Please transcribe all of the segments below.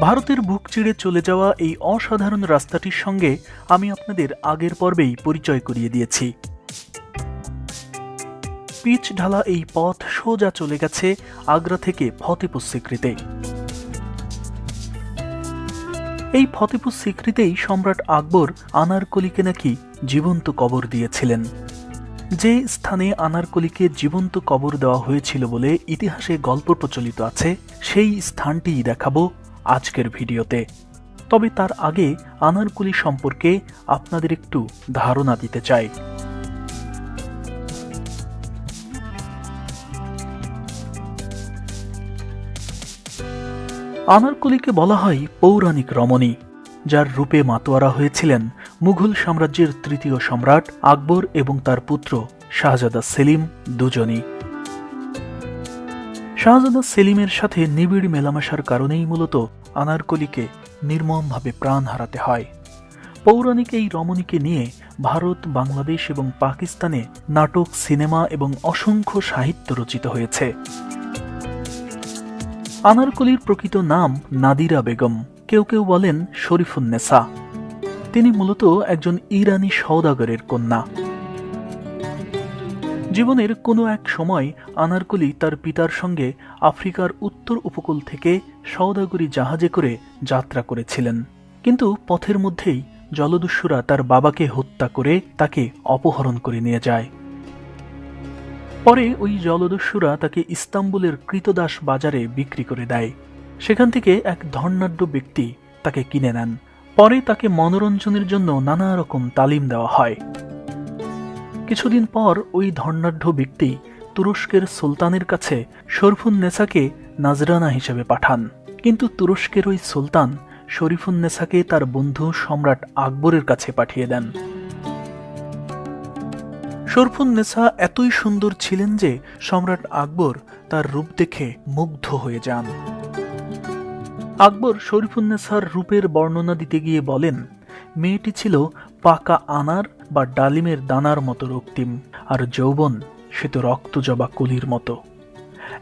ভারতের বুক চিড়ে চলে যাওয়া এই অসাধারণ রাস্তাটির সঙ্গে আমি আপনাদের আগের পর্বেই পরিচয় করিয়ে দিয়েছি। পিচ ঢালা এই পথ সোজা চলে গেছে আগ্রা থেকে ফতেপুর সিক্রিতে এই ফতেপুর সিক্রিতেই সম্রাট আকবর আনারকলিকে নাকি জীবন্ত কবর দিয়েছিলেন। যে স্থানে আনারকলিকে জীবন্ত কবর দেওয়া হয়েছিল বলে ইতিহাসে গল্প প্রচলিত আছে, সেই স্থানটিই দেখাবো। আজকের ভিডিওতে। তবে তার আগে আনারকুলি সম্পর্কে আপনাদের একটু ধারণা দিতে চাই। আনারকুলিকে বলা হয় পৌরাণিক রমণী, যার রূপে মাতোয়ারা হয়েছিলেন মুঘল সাম্রাজ্যের তৃতীয় সম্রাট আকবর এবং তার পুত্র শাহজাদা সেলিম দুজনই। শাহজাদা সেলিমের সাথে নিবিড় মেলামেশার কারণেই মূলত আনারকলিকে নির্মমভাবে প্রাণ হারাতে হয়। পৌরাণিক এই রমণীকে নিয়ে ভারত, বাংলাদেশ এবং পাকিস্তানে নাটক, সিনেমা এবং অসংখ্য সাহিত্য রচিত হয়েছে। আনারকলির প্রকৃত নাম নাদিরা বেগম। কেউ কেউ বলেন শরীফুন্নেসা তিনি মূলত একজন ইরানি সৌদাগরের কন্যা। জীবনের কোনো এক সময় আনারকলি তার পিতার সঙ্গে আফ্রিকার উত্তর উপকূল থেকে সৌদাগরি জাহাজে করে যাত্রা করেছিলেন। কিন্তু পথের মধ্যেই জলদস্যুরা তার বাবাকে হত্যা করে তাকে অপহরণ করে নিয়ে যায়। পরে ওই জলদস্যুরা তাকে ইস্তাম্বুলের কৃতদাস বাজারে বিক্রি করে দেয়। সেখান থেকে এক ধর্নাঢ্য ব্যক্তি তাকে কিনে নেন। পরে তাকে মনোরঞ্জনের জন্য নানা রকম তালিম দেওয়া হয়। কিছুদিন পর ওই ধর্নাঢ্য ব্যক্তি তুরস্কের সুলতানের কাছে শরফুন নেসাকে নাজরানা হিসেবে পাঠান। কিন্তু তুরস্কের ওই সুলতান শরীফুন নেসাকে তার বন্ধু সম্রাট আকবরের কাছে পাঠিয়ে দেন। শরফুন নেসা এতই সুন্দর ছিলেন যে সম্রাট আকবর তার রূপ দেখে মুগ্ধ হয়ে যান। আকবর শরীফুন্নেসার রূপের বর্ণনা দিতে গিয়ে বলেন, মেয়েটি ছিল পাকা আনার বা ডালিমের দানার মতো রক্তিম, আর যৌবন সে তো রক্তজবা কলির মতো।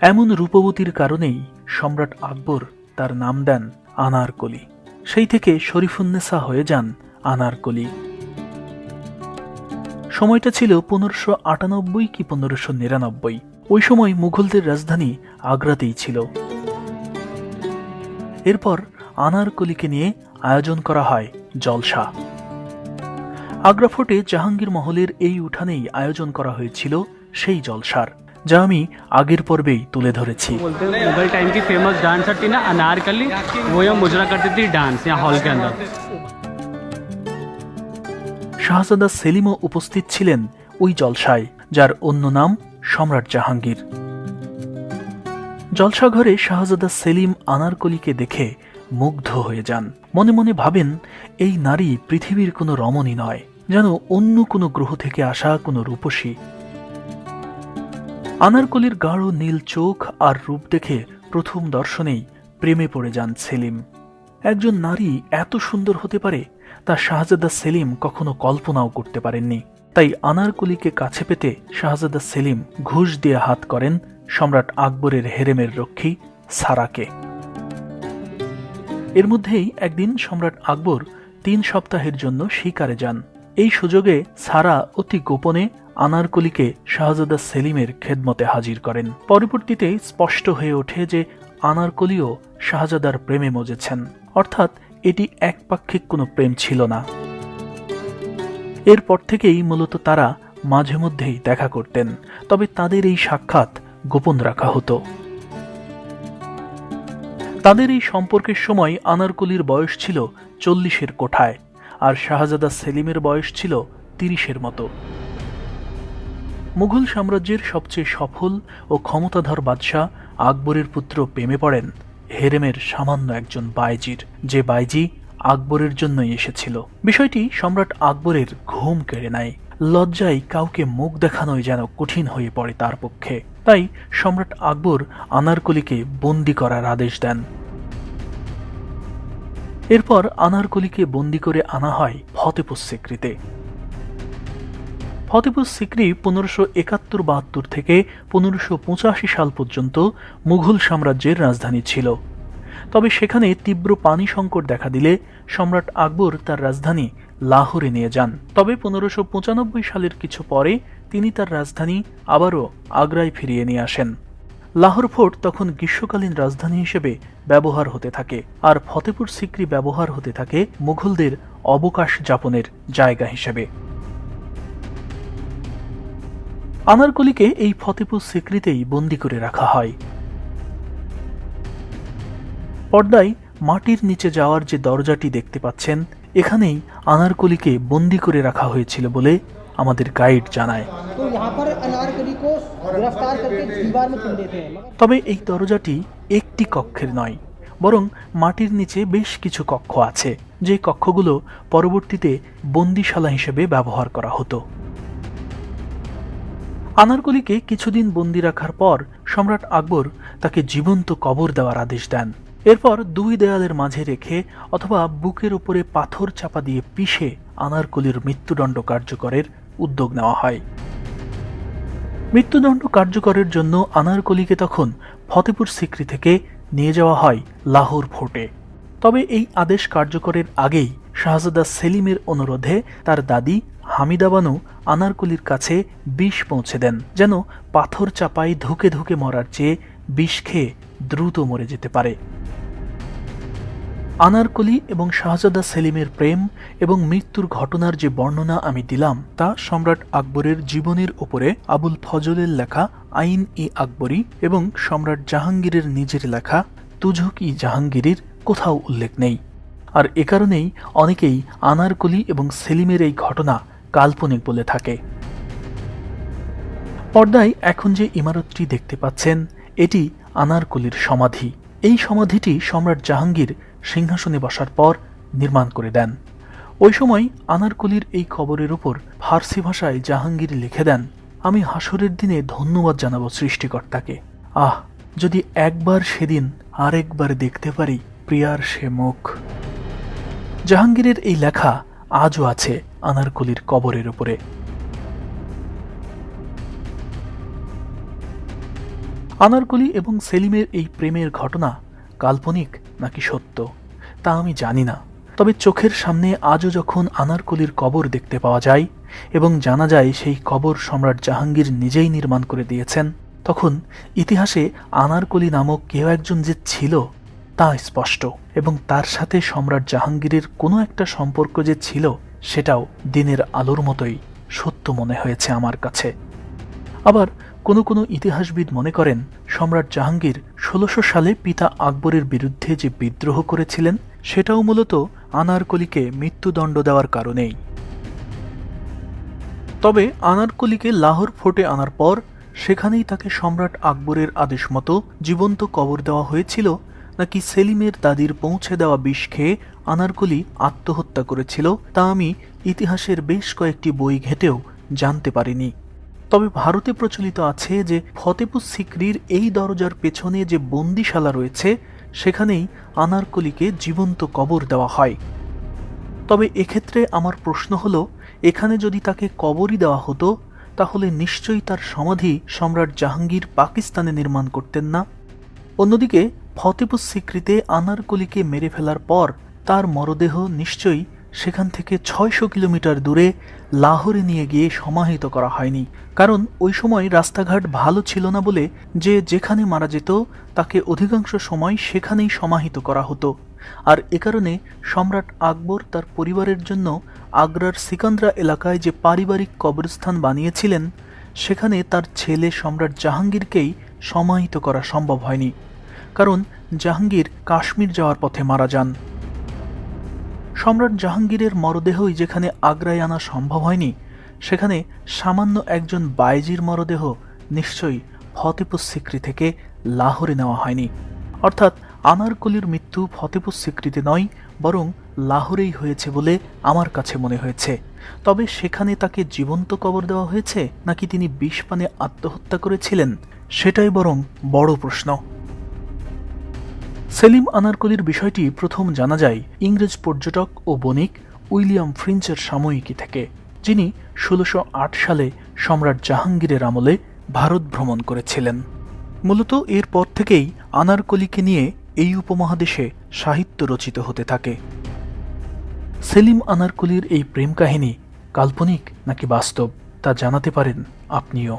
এমন রূপবতীর কারণেই সম্রাট আকবর তার নাম দেন আনারকলি। সেই থেকে শরীফুন্নেসা হয়ে যান আনারকলি। সময়টা ছিল পনেরোশো আটানব্বই কি পনেরোশো নিরানব্বই। ওই সময় মুঘলদের রাজধানী আগ্রাতেই ছিল। এরপর আনারকলিকে নিয়ে আয়োজন করা হয় জলসা। আগ্রা ফোর্টে জাহাঙ্গীর মহলের এই উঠানেই আয়োজন করা হয়েছিল সেই জলসার যা আমি আগের পর্বেই তুলে ধরেছি मुगल टाइम की फेमस डांसर थी ना अनारकली वो यहाँ मुजरा करती थी डांस यहाँ हॉल के अंदर শাহজাদা সেলিমও উপস্থিত ছিলেন ওই জলসায় যার অন্য নাম সম্রাট জাহাঙ্গীর জলসাঘরে শাহজাদা সেলিম আনারকলিকে দেখে মুগ্ধ হয়ে যান মনে মনে ভাবেন এই নারী পৃথিবীর কোনো রমণী নয় যেন অন্য কোনো গ্রহ থেকে আসা কোনো রূপসী। আনারকলির গাঢ় নীল চোখ আর রূপ দেখে প্রথম দর্শনেই প্রেমে পড়ে যান সেলিম। একজন নারী এত সুন্দর হতে পারে, তা শাহজাদা সেলিম কখনো কল্পনাও করতে পারেননি। তাই আনারকলিকে কাছে পেতে শাহজাদা সেলিম ঘুষ দিয়ে হাত করেন সম্রাট আকবরের হেরেমের রক্ষী সারাকে। এর মধ্যেই একদিন সম্রাট আকবর তিন সপ্তাহের জন্য শিকারে যান। এই সুযোগে সারা অতি গোপনে আনারকলিকে শাহজাদা সেলিমের খেদমতে হাজির করেন। পরবর্তীতে স্পষ্ট হয়ে ওঠে যে আনারকলিও শাহজাদার প্রেমে মজেছেন। অর্থাৎ এটি একপাক্ষিক কোনো প্রেম ছিল না। এরপর থেকেই মূলত তারা মাঝে মধ্যেই দেখা করতেন, তবে তাদের এই সাক্ষাৎ গোপন রাখা হতো। তাদের এই সম্পর্কের সময় আনারকলির বয়স ছিল চল্লিশের কোঠায়। আর শাহজাদা সেলিমের বয়স ছিল তিরিশের মতো। মুঘল সাম্রাজ্যের সবচেয়ে সফল ও ক্ষমতাধর বাদশাহ আকবরের পুত্র প্রেমে পড়েন হেরেমের সামান্য একজন বাইজির, যে বাইজি আকবরের জন্যই এসেছিল। বিষয়টি সম্রাট আকবরের ঘুম কেড়ে নেয়। লজ্জায় কাউকে মুখ দেখানোই যেন কঠিন হয়ে পড়ে তার পক্ষে। তাই সম্রাট আকবর আনারকলিকে বন্দি করার আদেশ দেন। এরপর আনারকলিকে বন্দি করে আনা হয় ফতেপুর সিক্রিতে। ফতেপুর সিক্রি পনেরোশো একাত্তর বাহাত্তর থেকে পনেরোশো পঁচাশি সাল পর্যন্ত মুঘল সাম্রাজ্যের রাজধানী ছিল। তবে সেখানে তীব্র পানি সংকট দেখা দিলে সম্রাট আকবর তার রাজধানী লাহোরে নিয়ে যান। তবে পনেরোশো পঁচানব্বই সালের কিছু পরে তিনি তার রাজধানী আবারও আগ্রায় ফিরিয়ে নিয়ে আসেন। লাহোর ফোর্ট তখন গ্রীষ্মকালীন রাজধানী হিসেবে ব্যবহার হতে থাকে। আর ফতেপুর সিক্রি ব্যবহার হতে থাকে মুঘলদের অবকাশ যাপনের জায়গা হিসেবে। আনারকলিকে এই ফতেপুর সিক্রিতেই বন্দি করে রাখা হয়। পর্দায় মাটির নিচে যাওয়ার যে দরজাটি দেখতে পাচ্ছেন এখানেই আনারকলিকে বন্দি করে রাখা হয়েছিল বলে আমাদের গাইড জানায়। তবে এই দরজাটি একটি কক্ষের নয়, বরং মাটির নিচে বেশ কিছু কক্ষ আছে, যে কক্ষগুলো পরবর্তীতে বন্দিশালা হিসেবে ব্যবহার করা হতো। আনারকলিকে কিছুদিন বন্দি রাখার পর সম্রাট আকবর তাকে জীবন্ত কবর দেওয়ার আদেশ দেন। এরপর দুই দেয়ালের মাঝে রেখে অথবা বুকের উপরে পাথর চাপা দিয়ে পিষে আনারকলির মৃত্যুদণ্ড কার্যকরের উদ্যোগ নেওয়া হয়। মৃত্যুদণ্ড কার্যকরের জন্য আনারকলিকে তখন ফতেপুর সিক্রি থেকে নিয়ে যাওয়া হয় লাহোর ফোর্টে। তবে এই আদেশ কার্যকরের আগেই শাহজাদা সেলিমের অনুরোধে তার দাদি হামিদা বানু আনারকলির কাছে বিষ পৌঁছে দেন, যেন পাথর চাপাই ধুকে ধুকে মরার চেয়ে বিষ খেয়ে দ্রুত মরে যেতে পারে। আনারকলি এবং শাহজাদা সেলিমের প্রেম এবং মৃত্যুর ঘটনার যে বর্ণনা আমি দিলাম তা সম্রাট আকবরের জীবনের উপরে আবুল ফজলের লেখা আইন ই আকবরী এবং সম্রাট জাহাঙ্গীরের নিজের লেখা তুঝক ই জাহাঙ্গীরের কোথাও উল্লেখ নেই। আর এ কারণেই অনেকেই আনারকলি এবং সেলিমের এই ঘটনা কাল্পনিক বলে থাকে। পর্দায় এখন যে ইমারতটি দেখতে পাচ্ছেন, এটি আনারকলির সমাধি। এই সমাধিটি সম্রাট জাহাঙ্গীর সিংহাসনে বসার পর নির্মাণ করে দেন। ওই সময় আনারকলির এই খবরের উপর ফার্সি ভাষায় জাহাঙ্গীর লিখে দেন, আমি হাসরের দিনে ধন্যবাদ জানাব সৃষ্টিকর্তাকে। আহ, যদি একবার সেদিন আরেকবার দেখতে পারি প্রিয়ার সে মুখ। জাহাঙ্গীরের এই লেখা আজও আছে আনারকলির কবরের উপরে। আনারকলি এবং সেলিমের এই প্রেমের ঘটনা কাল্পনিক নাকি সত্য? তা আমি জানি না। তবে চোখের সামনে আজও যখন আনারকলির কবর দেখতে পাওয়া যায় এবং জানা যায় সেই কবর সম্রাট জাহাঙ্গীর নিজেই নির্মাণ করে দিয়েছেন, তখন ইতিহাসে আনারকলি নামক কেউ একজন যে ছিল তা স্পষ্ট এবং তার সাথে সম্রাট জাহাঙ্গীরের কোনো একটা সম্পর্ক যে ছিল সেটাও দিনের আলোর মতোই সত্য মনে হয়েছে আমার কাছে। আবার কোনো কোনো ইতিহাসবিদ মনে করেন, সম্রাট জাহাঙ্গীর ষোলোশো সালে পিতা আকবরের বিরুদ্ধে যে বিদ্রোহ করেছিলেন, সেটাও মূলত আনারকলিকে মৃত্যুদণ্ড দেওয়ার কারণেই। তবে আনারকলিকে লাহোর ফোর্টে আনার পর, সেখানেই তাকে সম্রাট আকবরের আদেশ মতো জীবন্ত কবর দেওয়া হয়েছিল, নাকি সেলিমের দাদির পৌঁছে দেওয়া বিষ খেয়ে আনারকলি আত্মহত্যা করেছিল, তা আমি ইতিহাসের বেশ কয়েকটি বই ঘেটেও জানতে পারিনি। তবে ভারতে প্রচলিত আছে যে ফতেপুর সিক্রির এই দরজার পেছনে যে বন্দিশালা রয়েছে, সেখানেই আনারকলিকে জীবন্ত কবর দেওয়া হয়। তবে এক্ষেত্রে আমার প্রশ্ন হলো, এখানে যদি তাকে কবরই দেওয়া হতো, তাহলে নিশ্চয়ই তার সমাধি সম্রাট জাহাঙ্গীর পাকিস্তানে নির্মাণ করতেন না। অন্যদিকে, ফতেপুর সিক্রিতে আনারকলিকে মেরে ফেলার পর তার মরদেহ নিশ্চয়ই সেখান থেকে ছয়শো কিলোমিটার দূরে লাহোরে নিয়ে গিয়ে সমাহিত করা হয়নি। কারণ ওই সময় রাস্তাঘাট ভালো ছিল না বলে যে যেখানে মারা যেত, তাকে অধিকাংশ সময় সেখানেই সমাহিত করা হতো। আর এ কারণে সম্রাট আকবর তার পরিবারের জন্য আগ্রার সিকান্দ্রা এলাকায় যে পারিবারিক কবরস্থান বানিয়েছিলেন, সেখানে তার ছেলে সম্রাট জাহাঙ্গীরকেই সমাহিত করা সম্ভব হয়নি। কারণ জাহাঙ্গীর কাশ্মীর যাওয়ার পথে মারা যান। সম্রাট জাহাঙ্গীরের মরদেহই যেখানে আগ্রায় আনা সম্ভব হয়নি, সেখানে সামান্য একজন বাইজির মরদেহ নিশ্চয়ই ফতেপুর সিক্রি থেকে লাহোরে নেওয়া হয়নি। অর্থাৎ আনারকলির মৃত্যু ফতেপুর সিক্রিতে নয়, বরং লাহোরেই হয়েছে বলে আমার কাছে মনে হয়েছে। তবে সেখানে তাকে জীবন্ত কবর দেওয়া হয়েছে, নাকি তিনি বিষ পানে আত্মহত্যা করেছিলেন, সেটাই বরং বড় প্রশ্ন। সেলিম আনারকলির বিষয়টি প্রথম জানা যায় ইংরেজ পর্যটক ও বণিক উইলিয়াম ফ্রিঞ্চের সাময়িকী থেকে, যিনি ষোলোশো সালে সম্রাট জাহাঙ্গীরের আমলে ভারত ভ্রমণ করেছিলেন। মূলত এরপর থেকেই আনারকলিকে নিয়ে এই উপমহাদেশে সাহিত্য রচিত হতে থাকে। সেলিম আনারকুলির এই প্রেম কাহিনী কাল্পনিক নাকি বাস্তব, তা জানাতে পারেন আপনিও।